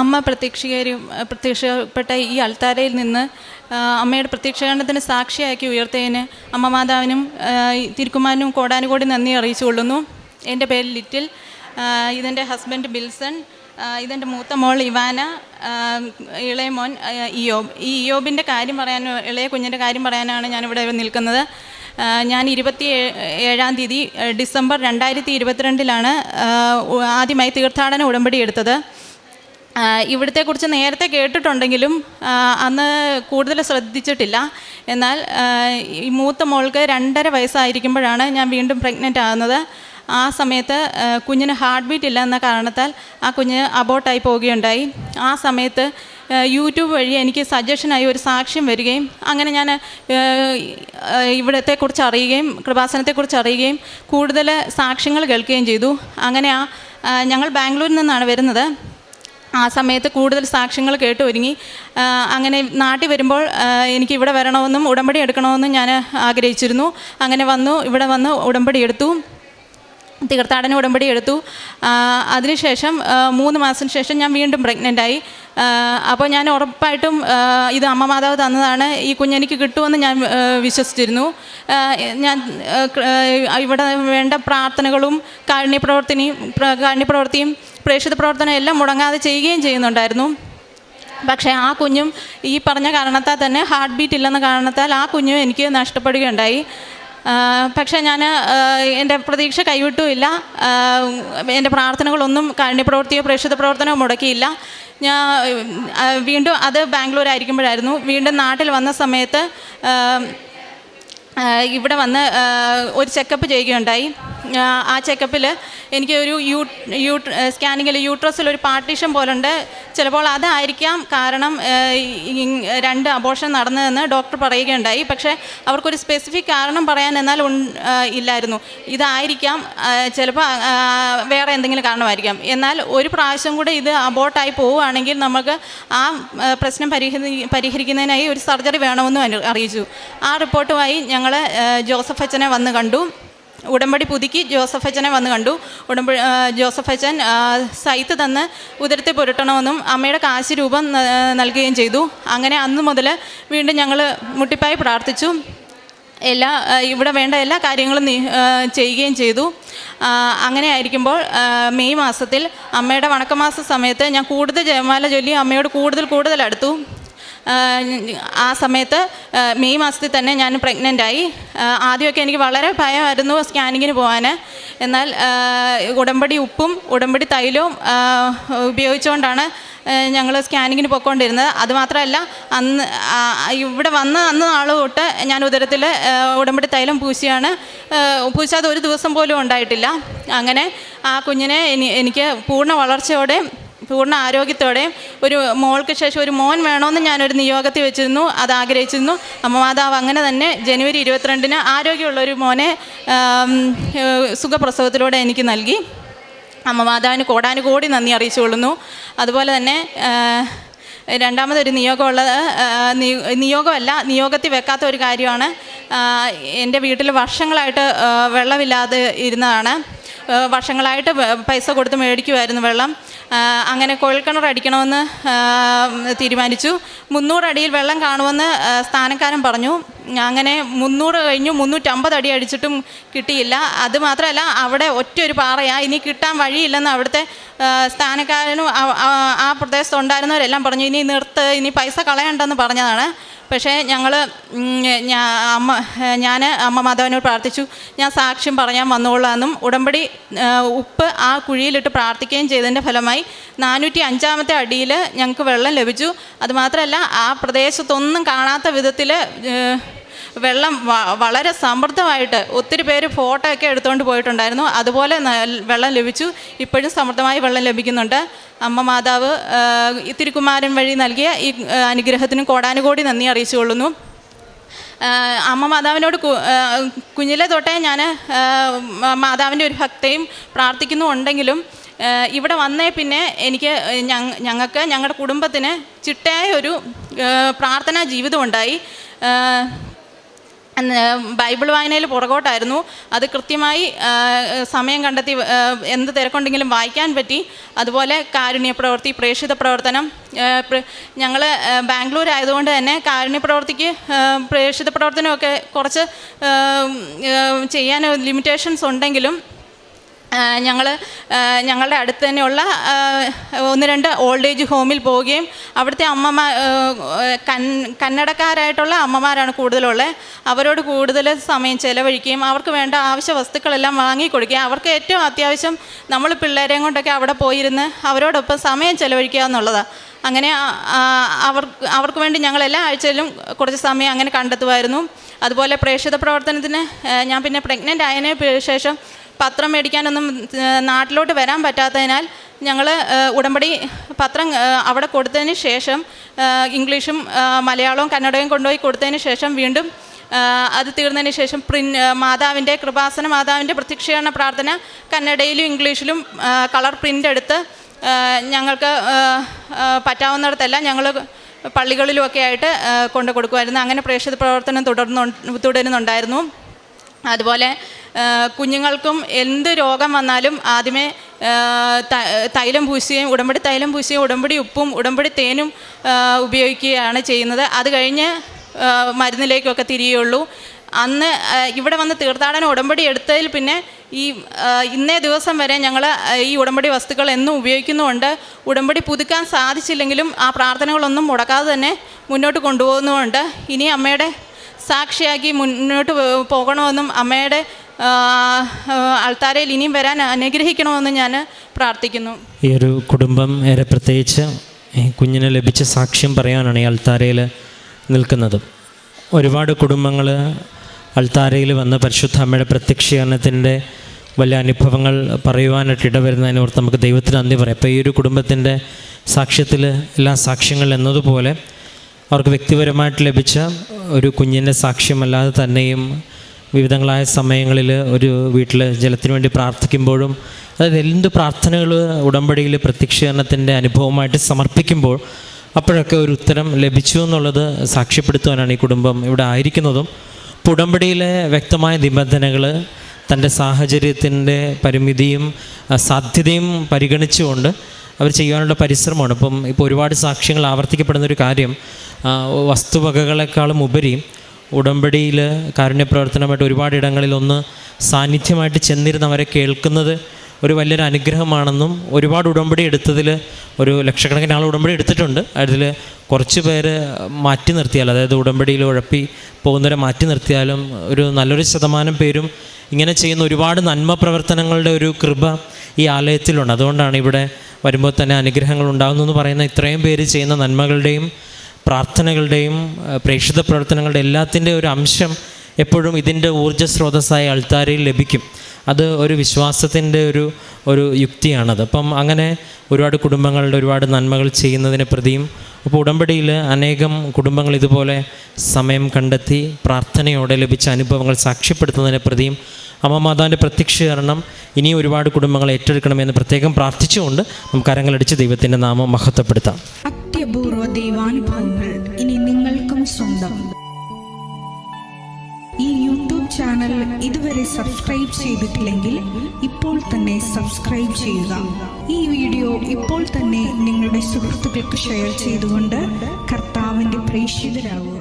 അമ്മ പ്രത്യക്ഷീകരും പ്രത്യക്ഷപ്പെട്ട ഈ അൾത്താരയിൽ നിന്ന് അമ്മയുടെ പ്രത്യക്ഷീകരണത്തിന് സാക്ഷിയാക്കി ഉയർത്തതിന് അമ്മ മാതാവിനും തിരുക്കുമാരനും കോടാനുകോടി നന്ദി അറിയിച്ചുകൊള്ളുന്നു. എന്റെ പേര് ലിറ്റിൽ ഇതെന്റെ ഹസ്ബൻഡ് ബിൽസൺ ഇതെന്റെ മൂത്ത മോൾ ഇവാന ഇളയ മോൻ ഇയോബ്. ഈ ഇയോബിന്റെ കാര്യം പറയാൻ ഇളയ കുഞ്ഞിന്റെ കാര്യം പറയാനാണ് ഞാനിവിടെ നിൽക്കുന്നത്. ഞാൻ ഇരുപത്തി ഏഴാം തീയതി ഡിസംബർ രണ്ടായിരത്തി ഇരുപത്തിരണ്ടിലാണ് ആദ്യമായി തീർത്ഥാടന ഉടമ്പടി എടുത്തത്. ഇവിടത്തെക്കുറിച്ച് നേരത്തെ കേട്ടിട്ടുണ്ടെങ്കിലും അന്ന് കൂടുതൽ ശ്രദ്ധിച്ചിട്ടില്ല. എന്നാൽ ഈ മൂത്ത മോൾക്ക് രണ്ടര വയസ്സായിരിക്കുമ്പോഴാണ് ഞാൻ വീണ്ടും പ്രഗ്നന്റ് ആകുന്നത്. ആ സമയത്ത് കുഞ്ഞിന് ഹാർട്ട് ബീറ്റ് ഇല്ല എന്ന കാരണത്താൽ ആ കുഞ്ഞ് അബോട്ടായി പോവുകയുണ്ടായി. ആ സമയത്ത് യൂട്യൂബ് വഴി എനിക്ക് സജഷനായി ഒരു സാക്ഷ്യം വരികയും അങ്ങനെ ഞാൻ ഇവിടത്തെക്കുറിച്ച് അറിയുകയും കൃപാസനത്തെക്കുറിച്ച് അറിയുകയും കൂടുതൽ സാക്ഷ്യങ്ങൾ കേൾക്കുകയും ചെയ്തു. അങ്ങനെ ആ ആ, ഞങ്ങൾ ബാംഗ്ലൂരിൽ നിന്നാണ് വരുന്നത്. ആ സമയത്ത് കൂടുതൽ സാക്ഷ്യങ്ങൾ കേട്ട് ഒരുങ്ങി. അങ്ങനെ നാട്ടിൽ വരുമ്പോൾ എനിക്ക് ഇവിടെ വരണമെന്നും ഉടമ്പടി എടുക്കണമെന്നും ഞാൻ ആഗ്രഹിച്ചിരുന്നു. അങ്ങനെ വന്നു ഇവിടെ വന്ന് ഉടമ്പടി എടുത്തു. തീർത്ഥാടന ഉടമ്പടി എടുത്തു. അതിനുശേഷം മൂന്ന് മാസത്തിന് ശേഷം ഞാൻ വീണ്ടും പ്രഗ്നന്റ് ആയി. അപ്പോൾ ഞാൻ ഉറപ്പായിട്ടും ഇത് അമ്മ മാതാവ് തന്നതാണ്. ഈ കുഞ്ഞെനിക്ക് കിട്ടുമെന്ന് ഞാൻ വിശ്വസിച്ചിരുന്നു. ഞാൻ ഇവിടെ വേണ്ട പ്രാർത്ഥനകളും കാരുണ്യപ്രവർത്തനയും പ്ര- കാരുണ്യപ്രവൃത്തിയും പ്രേക്ഷിത പ്രവർത്തനം എല്ലാം മുടങ്ങാതെ ചെയ്യുകയും ചെയ്യുന്നുണ്ടായിരുന്നു. പക്ഷേ ആ കുഞ്ഞും ഈ പറഞ്ഞ കാരണത്താൽ തന്നെ ഹാർട്ട് ബീറ്റ് ഇല്ലെന്ന കാരണത്താൽ ആ കുഞ്ഞും എനിക്ക് നഷ്ടപ്പെടുകയുണ്ടായി. പക്ഷേ ഞാൻ എന്റെ പ്രതീക്ഷ കൈവിട്ടുമില്ല. എന്റെ പ്രാർത്ഥനകളൊന്നും കാരുണ്യപ്രവൃത്തിയോ പ്രേക്ഷിത പ്രവർത്തനമോ മുടക്കിയില്ല. ഞാൻ വീണ്ടും അത് ബാംഗ്ലൂർ ആയിരിക്കുമ്പോഴായിരുന്നു വീണ്ടും നാട്ടിൽ വന്ന സമയത്ത് ഇവിടെ വന്ന് ഒരു ചെക്കപ്പ് ചെയ്യുകയുണ്ടായി. ആ, ചെക്കപ്പിൽ എനിക്ക് ഒരു യൂ യൂ സ്കാനിങ്ങിൽ യൂട്രസിൽ ഒരു പാർട്ടീഷൻ പോലെ ഉണ്ട് ചിലപ്പോൾ അതായിരിക്കാം കാരണം രണ്ട് അബോർഷൻ നടന്നതെന്ന് ഡോക്ടർ പറയുകയുണ്ടായി. പക്ഷേ അവർക്കൊരു സ്പെസിഫിക് കാരണം പറയാൻ എന്നാൽ ഇല്ലായിരുന്നു. ഇതായിരിക്കാം ചിലപ്പോൾ വേറെ എന്തെങ്കിലും കാരണമായിരിക്കാം. എന്നാൽ ഒരു പ്രാവശ്യം കൂടെ ഇത് അബോർട്ടായി പോവുകയാണെങ്കിൽ നമുക്ക് ആ, പ്രശ്നം പരിഹരി പരിഹരിക്കുന്നതിനായി ഒരു സർജറി വേണമെന്നും അറിയിച്ചു. ആ റിപ്പോർട്ടുമായി ഞങ്ങൾ ജോസഫ് അച്ഛനെ വന്ന് കണ്ടു. ഉടമ്പടി പുതുക്കി ജോസഫ് അച്ഛനെ വന്ന് കണ്ടു. ഉടമ്പടി ജോസഫ് അച്ഛൻ സൈത്ത് തന്ന് ഉദരത്തെ പുരട്ടണമെന്നും അമ്മയുടെ കാശ് രൂപം നൽകുകയും ചെയ്തു. അങ്ങനെ അന്ന് മുതൽ വീണ്ടും ഞങ്ങൾ മുട്ടിപ്പായി പ്രാർത്ഥിച്ചു. എല്ലാ ഇവിടെ വേണ്ട എല്ലാ കാര്യങ്ങളും ചെയ്യുകയും ചെയ്തു. അങ്ങനെ ആയിരിക്കുമ്പോൾ മെയ് മാസത്തിൽ അമ്മയുടെ വണക്കമാസ സമയത്ത് ഞാൻ കൂടുതൽ ജയമാല ചൊല്ലി അമ്മയോട് കൂടുതൽ കൂടുതൽ അടുത്തു. ആ, സമയത്ത് മെയ് മാസത്തിൽ തന്നെ ഞാൻ പ്രഗ്നന്റായി ആദ്യമൊക്കെ എനിക്ക് വളരെ ഭയമായിരുന്നു സ്കാനിങ്ങിന് പോകാൻ എന്നാൽ ഉടമ്പടി ഉപ്പും ഉടമ്പടി തൈലവും ഉപയോഗിച്ചുകൊണ്ടാണ് ഞങ്ങൾ സ്കാനിങ്ങിന് പോയിക്കൊണ്ടിരുന്നത്. അതുമാത്രമല്ല അന്ന് ഇവിടെ വന്ന അന്ന് നാൾ തൊട്ട് ഞാൻ ഉദരത്തിൽ ഉടമ്പടി തൈലം പൂശിയാണ്. പൂശാതെ ഒരു ദിവസം പോലും ഉണ്ടായിട്ടില്ല. അങ്ങനെ ആ കുഞ്ഞിനെ എനിക്ക് പൂർണ വളർച്ചയോടെ പൂർണ ആരോഗ്യത്തോടെയും ഒരു മോൾക്ക് ശേഷം ഒരു മോൻ വേണമെന്ന് ഞാനൊരു നിയോഗത്തിൽ വെച്ചിരുന്നു അത് ആഗ്രഹിച്ചിരുന്നു. അമ്മ മാതാവ് അങ്ങനെ തന്നെ ജനുവരി ഇരുപത്തിരണ്ടിന് ആരോഗ്യമുള്ള ഒരു മോനെ സുഖപ്രസവത്തിലൂടെ എനിക്ക് നൽകി. അമ്മ മാതാവിന് കോടാനുകോടി നന്ദി അറിയിച്ചു കൊള്ളുന്നു. അതുപോലെ തന്നെ രണ്ടാമതൊരു നിയോഗമുള്ളത് നിയോഗമല്ല നിയോഗത്തിൽ വെക്കാത്ത ഒരു കാര്യമാണ്. എന്റെ വീട്ടിൽ വർഷങ്ങളായിട്ട് വെള്ളമില്ലാതെ ഇരുന്നതാണ്. വർഷങ്ങളായിട്ട് പൈസ കൊടുത്ത് മേടിക്കുമായിരുന്നു വെള്ളം. അങ്ങനെ കുഴൽക്കിണർ അടിക്കണമെന്ന് തീരുമാനിച്ചു. മുന്നൂറ് അടിയിൽ വെള്ളം കാണുമെന്ന് സ്ഥാനക്കാരൻ പറഞ്ഞു. അങ്ങനെ മുന്നൂറ് കഴിഞ്ഞു മുന്നൂറ്റമ്പത് അടി അടിച്ചിട്ടും കിട്ടിയില്ല. അതുമാത്രമല്ല അവിടെ ഒറ്റ ഒരു പാറയാ. ഇനി കിട്ടാൻ വഴിയില്ലെന്ന് അവിടുത്തെ സ്ഥാനക്കാരനും ആ- ആ- ആ പ്രദേശത്ത് ഉണ്ടായിരുന്നവരെല്ലാം പറഞ്ഞു ഇനി നിർത്ത് ഇനി പൈസ കളയണ്ടെന്ന് പറഞ്ഞതാണ്. പക്ഷേ ഞങ്ങൾ അമ്മ ഞാൻ അമ്മ മാധവനോട് പ്രാർത്ഥിച്ചു. ഞാൻ സാക്ഷ്യം പറയാൻ വന്നോളാമെന്നും ഉടമ്പടി ഉപ്പ് ആ കുഴിയിലിട്ട് പ്രാർത്ഥിക്കുകയും ചെയ്തതിന്റെ ഫലമായി നാനൂറ്റി അഞ്ചാമത്തെ അടിയിൽ ഞങ്ങൾക്ക് വെള്ളം ലഭിച്ചു. അതുമാത്രമല്ല ആ പ്രദേശത്തൊന്നും കാണാത്ത വിധത്തിൽ വെള്ളം വളരെ സമൃദ്ധമായിട്ട് ഒത്തിരി പേര് ഫോട്ടോ ഒക്കെ എടുത്തുകൊണ്ട് പോയിട്ടുണ്ടായിരുന്നു. അതുപോലെ വെള്ളം ലഭിച്ചു. ഇപ്പോഴും സമൃദ്ധമായി വെള്ളം ലഭിക്കുന്നുണ്ട്. അമ്മ മാതാവ് തിരുക്കുമാരൻ വഴി നൽകിയ ഈ അനുഗ്രഹത്തിനും കോടാനുകോടി നന്ദി അറിയിച്ചുകൊള്ളുന്നു. കൊള്ളുന്നു അമ്മ മാതാവിനോട് കുഞ്ഞിലെ തൊട്ടേ ഞാൻ മാതാവിന്റെ ഒരു ഭക്തയും പ്രാർത്ഥിക്കുന്നുണ്ടെങ്കിലും ഇവിടെ വന്നേ പിന്നെ എനിക്ക് ഞങ്ങൾക്ക് ഞങ്ങളുടെ കുടുംബത്തിന് ചിട്ടയായ ഒരു പ്രാർത്ഥനാ ജീവിതം ഉണ്ടായി ആ, അന്ന് ബൈബിൾ വായനയിൽ പുറകോട്ടായിരുന്നു. അത് കൃത്യമായി സമയം കണ്ടെത്തി എന്ത് തിരക്കുണ്ടെങ്കിലും വായിക്കാൻ പറ്റി. അതുപോലെ കാരുണ്യ പ്രവൃത്തി പ്രേക്ഷിത പ്രവർത്തനം ഞങ്ങൾ ബാംഗ്ലൂർ ആയതുകൊണ്ട് തന്നെ കാരുണ്യ പ്രവൃത്തിക്ക് പ്രേക്ഷിത പ്രവർത്തനമൊക്കെ കുറച്ച് ചെയ്യാൻ ലിമിറ്റേഷൻസ് ഉണ്ടെങ്കിലും ഞങ്ങൾ ഞങ്ങളുടെ അടുത്ത് തന്നെയുള്ള ഒന്ന് രണ്ട് ഓൾഡ് ഏജ് ഹോമിൽ പോവുകയും അവിടുത്തെ അമ്മമാർ കൻ കന്നഡക്കാരായിട്ടുള്ള അമ്മമാരാണ് കൂടുതലുള്ളത് അവരോട് കൂടുതൽ സമയം ചിലവഴിക്കുകയും അവർക്ക് വേണ്ട ആവശ്യ വസ്തുക്കളെല്ലാം വാങ്ങിക്കൊടുക്കുകയും അവർക്ക് ഏറ്റവും അത്യാവശ്യം നമ്മൾ പിള്ളേരെയും കൊണ്ടൊക്കെ അവിടെ പോയിരുന്ന് അവരോടൊപ്പം സമയം ചിലവഴിക്കുക എന്നുള്ളതാണ് അങ്ങനെ അവർക്ക് അവർക്ക് വേണ്ടി ഞങ്ങൾ എല്ലാ ആഴ്ചയിലും കുറച്ച് സമയം അങ്ങനെ കണ്ടെത്തുമായിരുന്നു. അതുപോലെ പ്രേക്ഷിത പ്രവർത്തനത്തിന് ഞാൻ പിന്നെ പ്രഗ്നന്റ് ആയതിന് ശേഷം പത്രം മേടിക്കാനൊന്നും നാട്ടിലോട്ട് വരാൻ പറ്റാത്തതിനാൽ ഞങ്ങൾ ഉടമ്പടി പത്രം അവിടെ കൊടുത്തതിന് ശേഷം ഇംഗ്ലീഷും മലയാളവും കന്നഡയും കൊണ്ടുപോയി കൊടുത്തതിന് ശേഷം വീണ്ടും അത് തീർന്നതിന് ശേഷം പ്രിൻ മാതാവിന്റെ കൃപാസന മാതാവിന്റെ പ്രത്യക്ഷീകരണ പ്രാർത്ഥന കന്നഡയിലും ഇംഗ്ലീഷിലും കളർ പ്രിന്റ് എടുത്ത് ഞങ്ങൾക്ക് പറ്റാവുന്നിടത്തെല്ലാം ഞങ്ങൾ പള്ളികളിലുമൊക്കെ ആയിട്ട് കൊണ്ടു കൊടുക്കുമായിരുന്നു. അങ്ങനെ പ്രേക്ഷിത പ്രവർത്തനം തുടർന്നു തുടരുന്നുണ്ടായിരുന്നു. അതുപോലെ കുഞ്ഞുങ്ങൾക്കും എന്ത് രോഗം വന്നാലും ആദ്യമേ തൈലം പൂശുകയും ഉടമ്പടി തൈലം പൂശുകയും ഉടമ്പടി ഉപ്പും ഉടമ്പടി തേനും ഉപയോഗിക്കുകയാണ് ചെയ്യുന്നത്. അത് കഴിഞ്ഞ് മരുന്നിലേക്കൊക്കെ തിരിയുള്ളൂ അന്ന് ഇവിടെ വന്ന് തീർത്ഥാടന ഉടമ്പടി എടുത്തതിൽ പിന്നെ ഈ ഇന്നേ ദിവസം വരെ ഞങ്ങൾ ഈ ഉടമ്പടി വസ്തുക്കൾ എന്നും ഉപയോഗിക്കുന്നുമുണ്ട്. ഉടമ്പടി പുതുക്കാൻ സാധിച്ചില്ലെങ്കിലും ആ പ്രാർത്ഥനകളൊന്നും മുടക്കാതെ തന്നെ മുന്നോട്ട് കൊണ്ടുപോകുന്നുമുണ്ട്. ഇനി അമ്മയുടെ സാക്ഷിയാക്കി മുന്നോട്ട് പോകണമെന്നും അമ്മയുടെ അൾത്താരയിൽ ഇനിയും വരാൻ അനുഗ്രഹിക്കണമെന്നും ഞാൻ പ്രാർത്ഥിക്കുന്നു. ഈ ഒരു കുടുംബം ഏറെ പ്രത്യേകിച്ച് കുഞ്ഞിന് ലഭിച്ച സാക്ഷ്യം പറയാനാണ് ഈ അൾത്താരയിൽ നിൽക്കുന്നത്. ഒരുപാട് കുടുംബങ്ങൾ അൾത്താരയിൽ വന്ന് പരിശുദ്ധ അമ്മയുടെ പ്രത്യക്ഷീകരണത്തിന്റെ വലിയ അനുഭവങ്ങൾ പറയുവാനായിട്ട് ഇടവരുന്നതിനോർത്ത് നമുക്ക് ദൈവത്തിന് നന്ദി പറയാം. അപ്പോൾ ഈ ഒരു കുടുംബത്തിന്റെ സാക്ഷ്യത്തിൽ എല്ലാ സാക്ഷ്യങ്ങൾ എന്നതുപോലെ അവർക്ക് വ്യക്തിപരമായിട്ട് ലഭിച്ച ഒരു കുഞ്ഞിന്റെ സാക്ഷ്യമല്ലാതെ തന്നെയും വിവിധങ്ങളായ സമയങ്ങളിൽ ഒരു വീട്ടിൽ ജലത്തിന് വേണ്ടി പ്രാർത്ഥിക്കുമ്പോഴും അതായത് എന്ത് പ്രാർത്ഥനകൾ ഉടമ്പടിയിൽ പ്രത്യക്ഷീകരണത്തിന്റെ അനുഭവമായിട്ട് സമർപ്പിക്കുമ്പോൾ അപ്പോഴൊക്കെ ഒരു ഉത്തരം ലഭിച്ചു എന്നുള്ളത് സാക്ഷ്യപ്പെടുത്തുവാനാണ് ഈ കുടുംബം ഇവിടെ ആയിരിക്കുന്നതും. അപ്പോൾ ഉടമ്പടിയിലെ വ്യക്തമായ നിബന്ധനകൾ തന്റെ സാഹചര്യത്തിന്റെ പരിമിതിയും സാധ്യതയും പരിഗണിച്ചുകൊണ്ട് അവർ ചെയ്യാനുള്ള പരിശ്രമമാണ്. ഇപ്പം ഇപ്പോൾ ഒരുപാട് സാക്ഷ്യങ്ങൾ ആവർത്തിക്കപ്പെടുന്ന ഒരു കാര്യം വസ്തുവകകളെക്കാളും ഉപരി ഉടമ്പടിയിൽ കാരുണ്യപ്രവർത്തനമായിട്ട് ഒരുപാട് ഇടങ്ങളിൽ ഒന്ന് സാന്നിധ്യമായിട്ട് ചെന്നിരുന്നവരെ കേൾക്കുന്നത് ഒരു വലിയൊരു അനുഗ്രഹമാണെന്നും ഒരുപാട് ഉടമ്പടി എടുത്തതിൽ ഒരു ലക്ഷക്കണക്കിന് ആൾ ഉടമ്പടി എടുത്തിട്ടുണ്ട്. അതിൽ കുറച്ച് പേര് മാറ്റി നിർത്തിയാൽ അതായത് ഉടമ്പടിയിൽ ഉഴപ്പി പോകുന്നവരെ മാറ്റി നിർത്തിയാലും ഒരു നല്ലൊരു ശതമാനം പേരും ഇങ്ങനെ ചെയ്യുന്ന ഒരുപാട് നന്മ പ്രവർത്തനങ്ങളുടെ ഒരു കൃപ ഈ ആലയത്തിലുണ്ട്. അതുകൊണ്ടാണ് ഇവിടെ വരുമ്പോൾ തന്നെ അനുഗ്രഹങ്ങൾ ഉണ്ടാകുന്നു എന്ന് പറയുന്ന ഇത്രയും പേര് ചെയ്യുന്ന നന്മകളുടെയും പ്രാർത്ഥനകളുടെയും പ്രേക്ഷിത പ്രവർത്തനങ്ങളുടെ എല്ലാത്തിന്റെ ഒരു അംശം എപ്പോഴും ഇതിന്റെ ഊർജ സ്രോതസ്സായ അൾത്താരയിൽ ലഭിക്കും. അത് ഒരു വിശ്വാസത്തിന്റെ ഒരു ഒരു യുക്തിയാണത്. അപ്പം അങ്ങനെ ഒരുപാട് കുടുംബങ്ങളുടെ ഒരുപാട് നന്മകൾ ചെയ്യുന്നതിനെ പ്രതിയും അപ്പോൾ ഉടമ്പടിയിൽ അനേകം കുടുംബങ്ങൾ ഇതുപോലെ സമയം കണ്ടെത്തി പ്രാർത്ഥനയോടെ ലഭിച്ച അനുഭവങ്ങൾ സാക്ഷ്യപ്പെടുത്തുന്നതിനെ പ്രതിയും അമ്മ മാതാവിന്റെ പ്രത്യക്ഷീകരണം ഇനി ഒരുപാട് കുടുംബങ്ങളെ ഏറ്റെടുക്കണമെന്ന് പ്രത്യേകം പ്രാർത്ഥിച്ചുകൊണ്ട് നമുക്ക് അരങ്ങളടിച്ച് ദൈവത്തിന്റെ നാമം മഹത്വപ്പെടുത്താം. അത്യപൂർവ ദൈവാനുഭവങ്ങൾ ഇനി നിങ്ങൾക്കും സ്വന്തം. ഈ യൂട്യൂബ് ചാനൽ ഇതുവരെ സബ്സ്ക്രൈബ് ചെയ്തിട്ടില്ലെങ്കിൽ ഇപ്പോൾ തന്നെ സബ്സ്ക്രൈബ് ചെയ്യുക. ഈ വീഡിയോ ഇപ്പോൾ തന്നെ നിങ്ങളുടെ സുഹൃത്തുക്കൾക്ക് ഷെയർ ചെയ്തുകൊണ്ട് കർത്താവിന്റെ പ്രേക്ഷിതരാകുക.